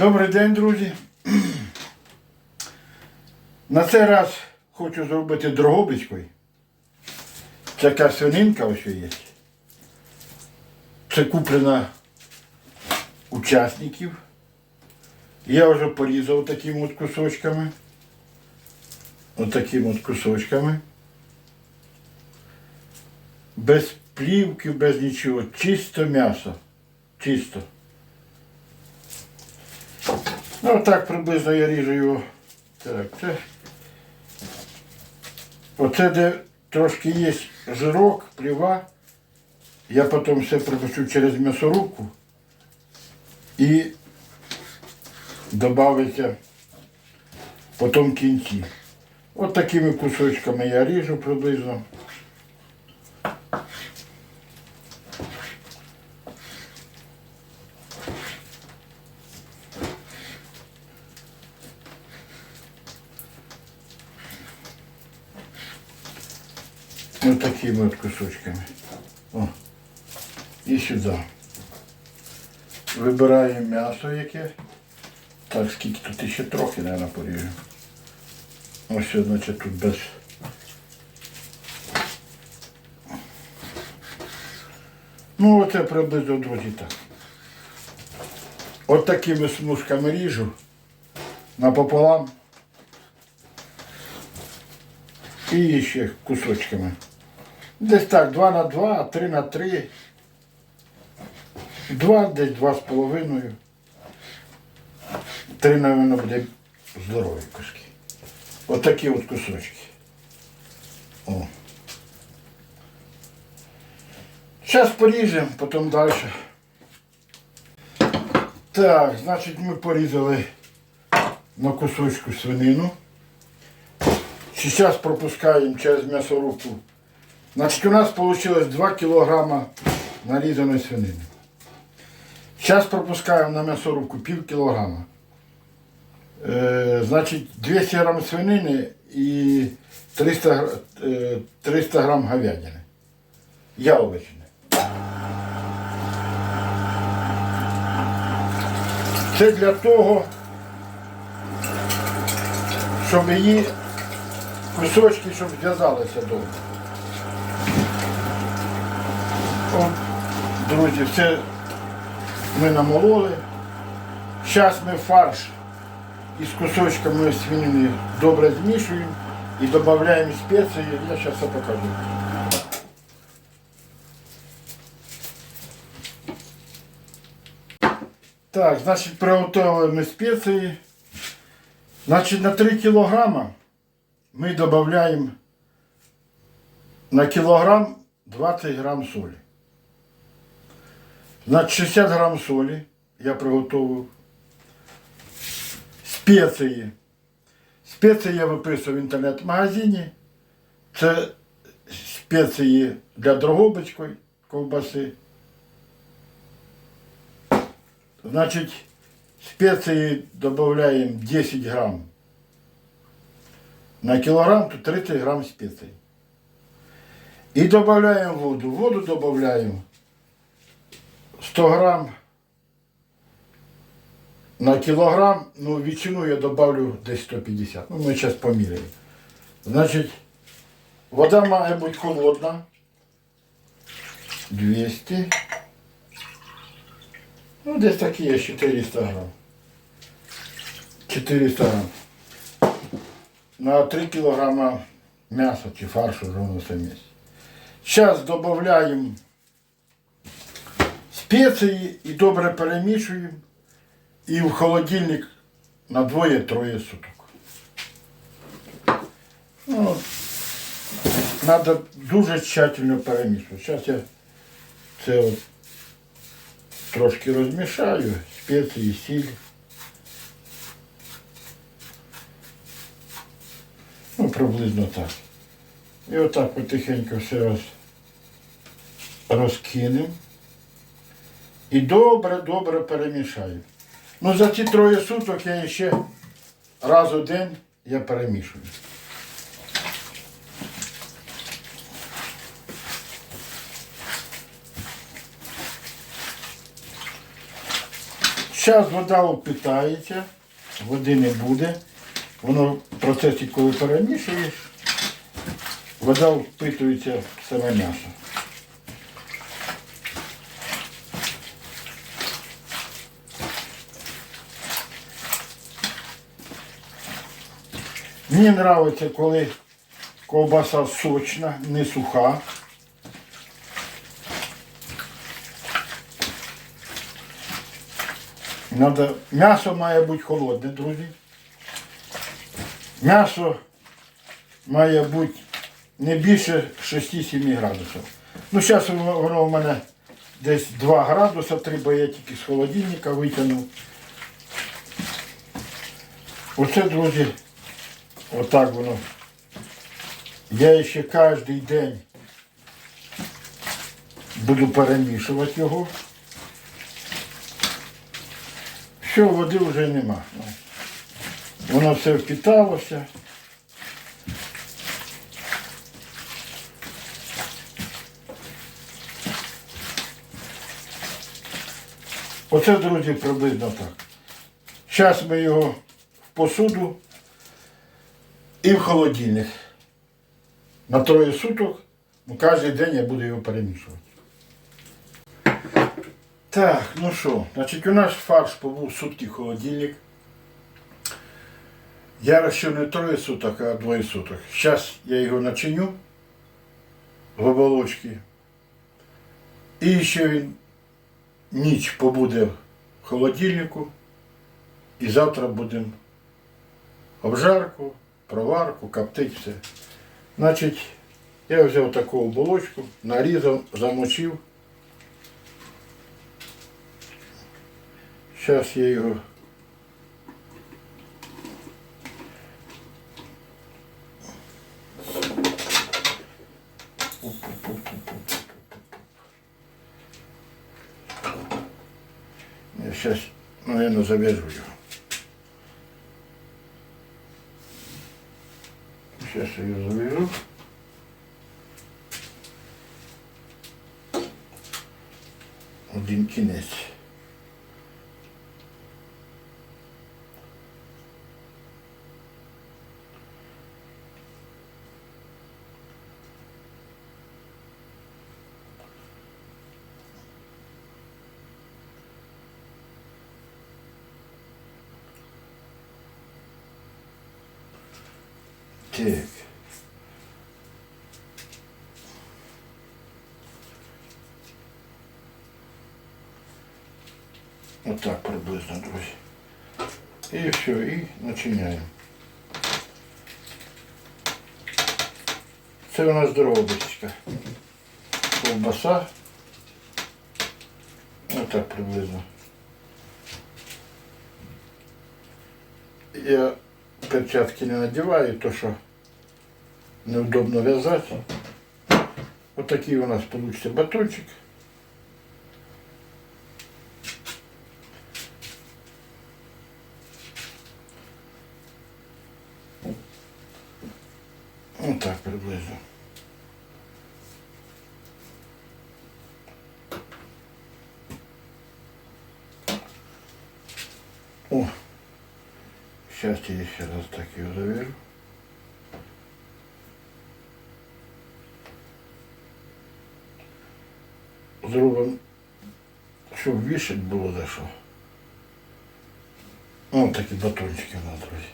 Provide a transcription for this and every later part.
Добрий день, друзі. На цей раз хочу зробити дрогобицькою. Така свининка ось є. Це куплена учасників. Я вже порізав такими от кусочками. От от кусочками. Без плівки, без нічого. Чисто м'ясо. Чисто. Ну, отак приблизно я ріжу його. Так, це. Оце де трошки є жирок, пліва. Я потім все пропущу через м'ясорубку і додається потім кінці. От такими кусочками я ріжу приблизно. Ось такими от кусочками. О. І сюди. Вибираємо м'ясо яке. Так, скільки тут ще трохи, мабуть, поріжу. Ось, значить, тут без. Ну, оце приблизно друзі так. От такими смужками ріжу напополам. І ще кусочками. Десь так, 2 на 2, 3 на 3. 2, десь 2 з половиною. 3, мабуть, буде здорові куски. Отакі от кусочки. О. Зараз поріжемо, потім далі. Так, значить ми порізали на кусочку свинину. Сейчас пропускаем через мясорубку. Значит, у нас получилось 2 килограмма нарезанной свинины. Сейчас пропускаем на мясорубку пів килограмма. Е, значить, 200 грамм свинини і 300, гр- е, 300 грамм говядини. Яловичини. Це для того, щоб її кусочки, щоб зв'язалися добре. О, друзі, все ми намололи. Зараз ми фарш із кусочками свинини добре змішуємо і додаємо спеції. Я зараз все покажу. Так, значить, приготували ми спеції. Значить, на 3 кілограма ми додаємо на кілограм 20 грам солі. Значить 60 грам солі я приготував. Спеції. Спеції я виписував в інтернет-магазині. Це спеції для Дрогобицької ковбаси. Значить, спеції додаємо 10 грам на кілограм, то 30 грам специй. І додаємо воду. Воду додаємо 100 грам на кілограм, ну ветчину я добавлю десь 150. Ну, ми зараз поміряємо. Значить, вода має бути холодна. 200. Ну, десь такі є 400 грам. 400 грам на 3 килограмма мяса чи фаршу на все місці. Зараз додаємо спеції і добре перемішуємо і в холодильник на двоє-троє суток. Ну, Треба дуже тщательно перемішувати. Зараз я це от трошки розмішаю, спеції, сіль. Ну, приблизно так. І отак потихеньку все роз, розкинемо. І добре-добре перемішаю. Ну, за ці троє суток я ще раз у день я перемішую. Зараз вода впитається, води не буде. Воно в процесі, коли перемішуєш, вода впитується в саме м'ясо. Мені подобається, коли ковбаса сочна, не суха. Надо... М'ясо має бути холодне, друзі. М'ясо має бути не більше 6-7 градусів. Ну, зараз воно у мене десь 2 градуси, 3, бо я тільки з холодильника витягнув. Оце, друзі, отак воно. Я ще кожен день буду перемішувати його. Все, води вже нема. Воно все впіталося. Оце, друзі, приблизно так. Зараз ми його в посуду і в холодильник. На троє суток, кожен день я буду його перемішувати. Так, ну що, значить у нас фарш побув сутки в холодильник. Я розчив не троє суток, а двоє суток. Зараз я його начиню в оболочці. І ще він ніч побуде в холодильнику. І завтра будемо обжарку, проварку, коптить все. Значить, я взяв таку оболочку, нарізав, замочив. Зараз я його сейчас, наверное, его. Başka gözemiyorum. O dimki net. Dick. Отак приблизно, друзі. І все, і начиняємо. Це у нас дробочка. Ковбаса. Отак приблизно. Я перчатки не надіваю, то що неудобно в'язати. Отакий у нас получится батончик. я еще раз так ее завяжу. Зробимо, щоб вішать було за що. Ось такі батончики у нас, друзі.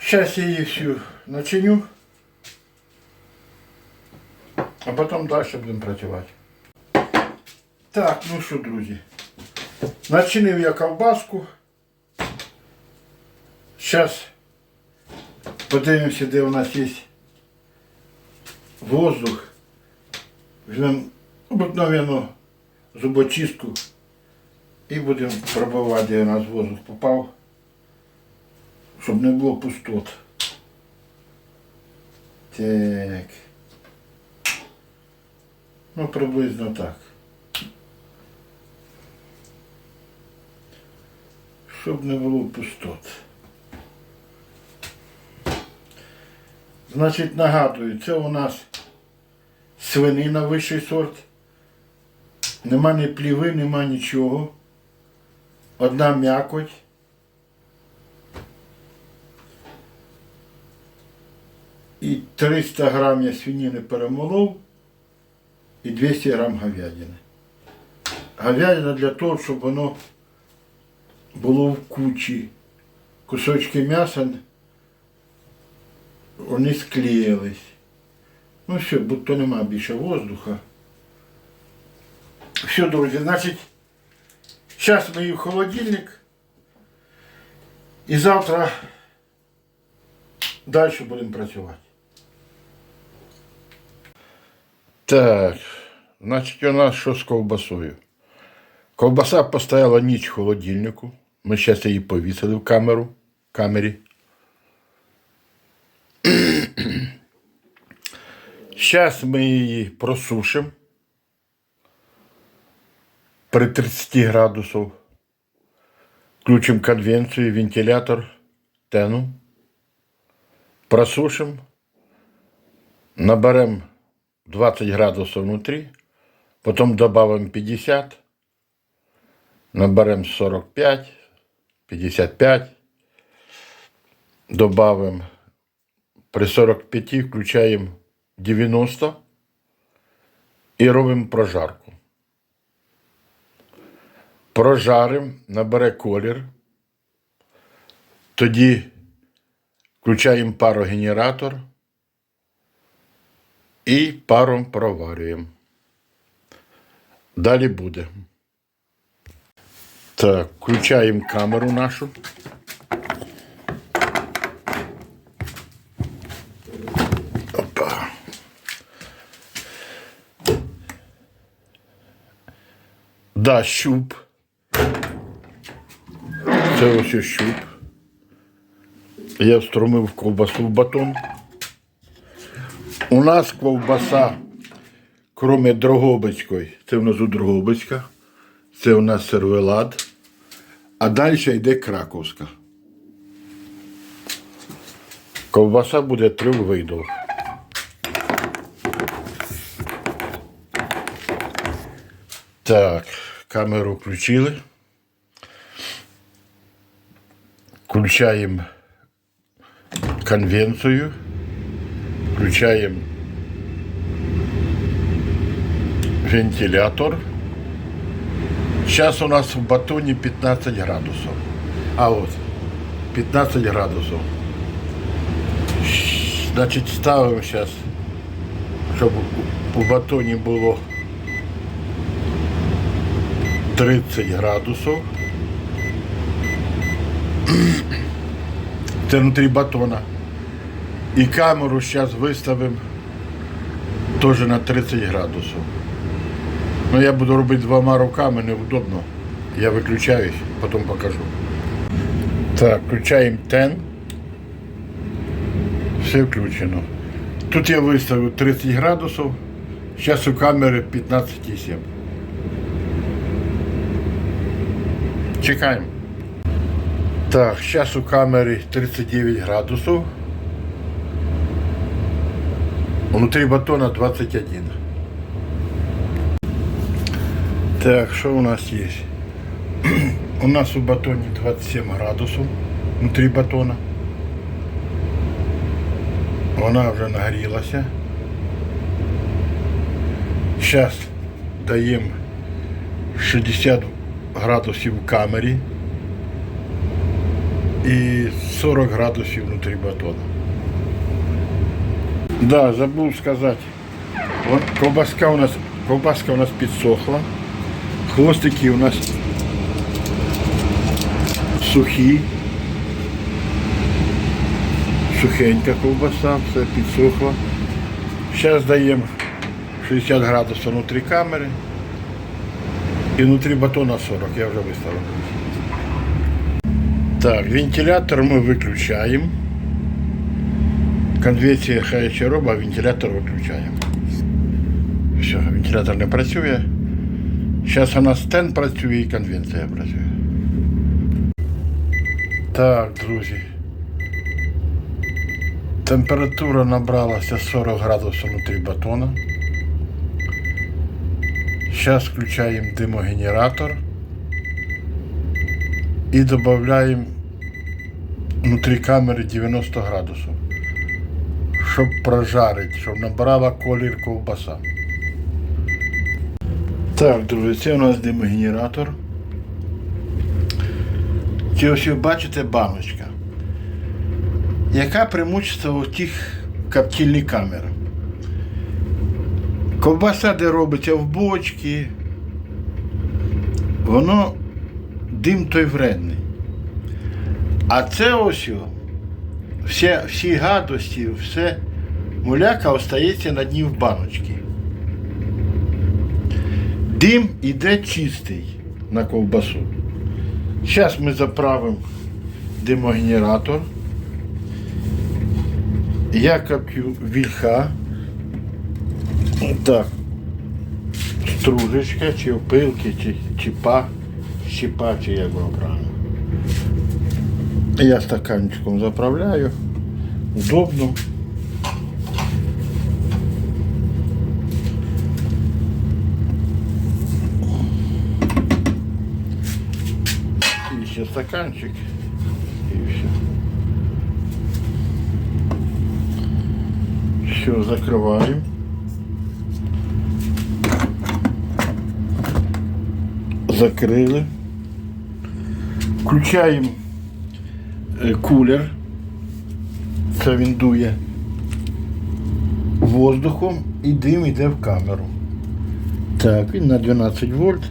Сейчас я її всю начиню, а потім далі будемо працювати. Так, ну що, друзі. Начинив я ковбаску. Зараз подивимося, де у нас є воздух. Візьмемо обикновену зубочистку і будемо пробувати, де у нас воздух попав, щоб не було пустот. Так. Ну, приблизно так. Щоб не було пустот. Значить, нагадую, це у нас свинина вищий сорт. Нема ні пліви, нема нічого. Одна м'якоть. І 300 грам я свинини перемолов і 200 грам говядини. Говядина для того, щоб воно було в кучі. Кусочки м'яса вони склеїлись. Ну все, будто нема більше воздуха. Все, друзі, значить, зараз ми в холодильник. І завтра далі будемо працювати. Так, значить, у нас що з ковбасою? Ковбаса постояла ніч в холодильнику. Ми зараз її повісили в камеру, камері. Зараз ми її просушимо при 30 градусах. Включимо конвенцію, вентилятор, тену. Просушимо. Наберемо 20 градусов внутри. Потом добавим 50. Наберем 45, 55. Добавим при 45 включаємо 90 і робимо прожарку. Прожаримо, набере колір. Тоді включаємо парогенератор і паром проварюємо. Далі буде. Так, включаємо камеру нашу. Опа. Да, щуп. Це ось щуп. Я встромив ковбасу в батон. У нас ковбаса, кроме Дрогобицької, це в нас у Дрогобицька, це у нас сервелат, а далі йде краковська. Ковбаса буде трьох видів. Так, камеру включили. Включаємо конвенцію. Включаем вентилятор. Сейчас у нас в батоне 15 градусов. А вот 15 градусов. Значит, ставим сейчас, чтобы у батоні було 30 градусов. Це внутрі батона. І камеру зараз виставимо теж на 30 градусів. Ну я буду робити двома руками, неудобно. Я виключаюсь, потім покажу. Так, включаємо тен. Все включено. Тут я виставив 30 градусів, зараз у камери 15,7. Чекаємо. Так, зараз у камері 39 градусів. Внутри батона 21. Так, что у нас есть? у нас у батоне 27 градусов внутри батона. Вона вже нагрілася. Зараз даємо 60 градусів в камері і 40 градусів внутрі батона. Да, забув сказати. Вон, ковбаска у нас, ковбаска у нас підсохла. Хвостики у нас сухі. Сухенька ковбаса, все підсохла. Зараз даємо 60 градусів внутрі камери. І внутрі батона 40, я вже виставив. Так, вентилятор ми виключаємо. Конвекція хай ще робить, а вентилятор виключаємо. Все, вентилятор не працює. Зараз у нас стенд працює і конвенція працює. Так, друзі. Температура набралася 40 градусів внутрі батона. Зараз включаємо димогенератор і додаємо внутрі камери 90 градусів, щоб прожарити, щоб набирала колір ковбаса. Так, друзі, це у нас димогенератор. Чи ось ви бачите баночка, яка примучиться у тих коптільні камери. Ковбаса, де робиться в бочці, воно дим той вредний. А це ось о, всі, всі гадості, все муляка остається на дні в баночці. Дим іде чистий на ковбасу. Зараз ми заправимо димогенератор. Я коплю вільха. Так. Стружечка, чи опилки, чи чіпа, щіпа, чи як воно правильно. Я стаканчиком заправляю. Удобно. І ще стаканчик. І все. Все, закриваємо. Закрили. Включаємо е, кулер. Це він воздухом і дим йде в камеру. Так, він на 12 вольт.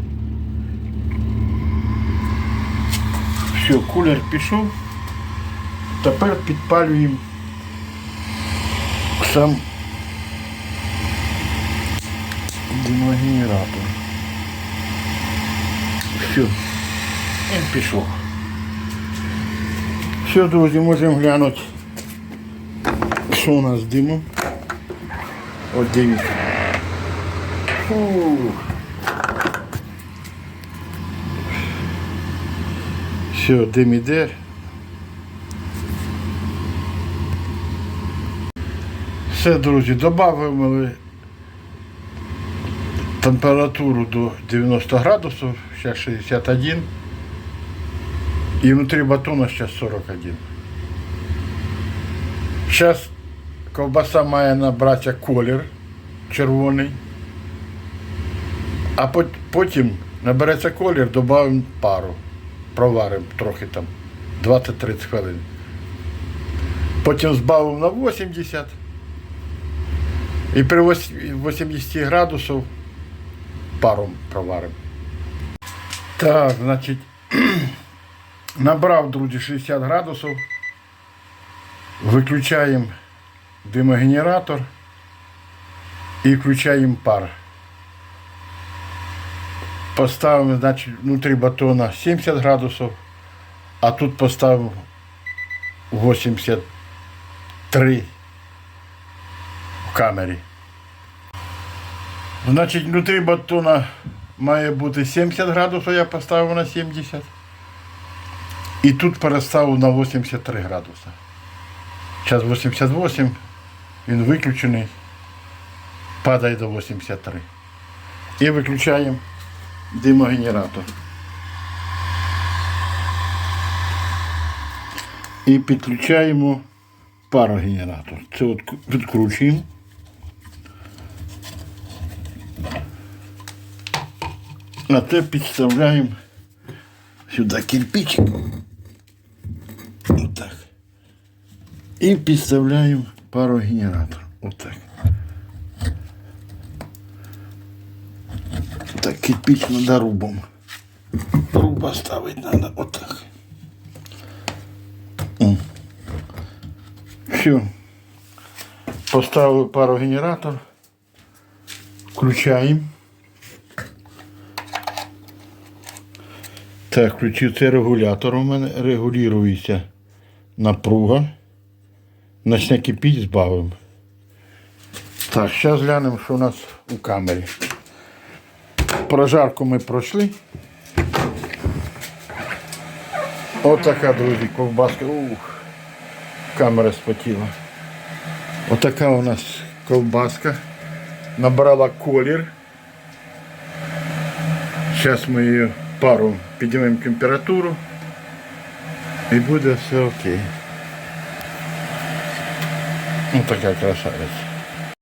Все, кулер пішов. Тепер підпалюємо сам димогенератор. Все, він пішов. Все, друзі, можемо глянути, що у нас з димом. От дивіться. Фу. Все, дим іде. Все, друзі, додаємо ми температуру до 90 градусів, зараз 61. І внутрі батона зараз 41. Зараз ковбаса має набратися колір червоний. А потім набереться колір, додаємо пару. Проваримо трохи там 20-30 хвилин. Потім збавимо на 80. І при 80 градусів пару проваримо. Так, значить, набрав, друзі, 60 градусів. Виключаємо димогенератор і включаємо пар. Поставимо, значить, внутрі батона 70 градусів, а тут поставимо 83 в камері. Значить, внутрі батона має бути 70 градусів, я поставив на 70. І тут переставив на 83 градуси. Зараз 88, він виключений, падає до 83. І виключаємо димогенератор. І підключаємо парогенератор. Це от відкручуємо. А це підставляємо сюди кирпичик. Отак. І підставляємо парогенератор. Отак. Так, кирпич надо рубом. Руба ставить надо отак. Все. Поставив парогенератор. Включаємо. Так, включив це регулятор. У мене регулюється напруга. Начне кипіть, збавимо. Так, зараз глянемо, що у нас у камері. Прожарку ми пройшли. Отака, друзі, ковбаска. Ух, камера спотіла. Отака у нас ковбаска. Набрала колір. Зараз ми її пару піднімемо температуру і буде все окей. Ну така красавиця.